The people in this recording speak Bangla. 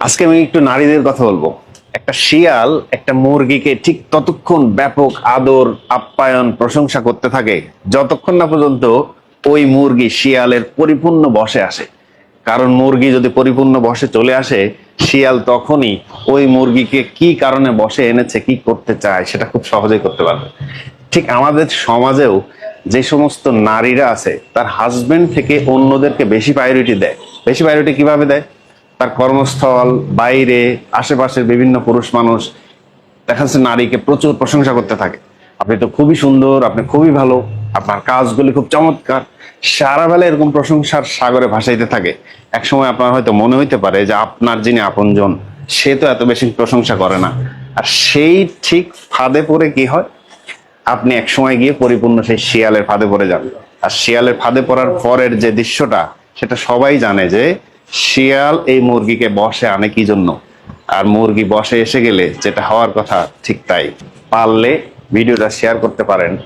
আজকে আমি একটু নারীদের কথা বলব। একটা শিয়াল, একটা মুরগিকে ঠিক ততক্ষণ ব্যাপক আদর, আপ্যায়ন, প্রশংসা করতে থাকে, যতক্ষণ না পর্যন্ত ওই মুরগি শিয়ালের পরিপূর্ণ বসে আসে। কারণ মুরগি যদি পরিপূর্ণ বসে চলে আসে, শিয়াল তখনই ওই মুরগিকে কি কারণে বসে এনেছে, কি করতে চায়, সেটা খুব সহজেই করতে পারবে। ঠিক আমাদের সমাজেও যে সমস্ত নারীরা আছে, তার হাজবেন্ড থেকে অন্যদেরকে বেশি প্রায়োরিটি দেয়। বেশি প্রায়োরিটি কীভাবে দেয়? তার কর্মস্থল, বাইরে, আশেপাশের বিভিন্ন পুরুষ মানুষ, দেখা যাচ্ছে নারীকে প্রচুর প্রশংসা করতে থাকে। আপনি তো খুবই সুন্দর, আপনি খুবই ভালো, আপনার কাজগুলি খুব চমৎকার। সারা বেলা এরকম প্রশংসার সাগরে ভাসাইতে থাকে। একসময় আপনার হয়তো মনে হইতে পারে যে আপনার যিনি আপনজন, সে তো এত বেশি প্রশংসা করে না। আর সেই ঠিক ফাঁদে পড়ে কি হয়? আপনি এক সময় গিয়ে পরিপূর্ণ সেই শিয়ালের ফাঁদে পড়ে যান। আর শিয়ালের ফাঁদে পড়ার পরের যে দৃশ্যটা, সেটা সবাই জানে যে শিয়াল এই মুরগিকে বসে আনে কি জন্য? আর মুরগি বসে এসে গেলে যেটা হওয়ার কথা ঠিক তাই। পারলে ভিডিওটা শেয়ার করতে পারেন।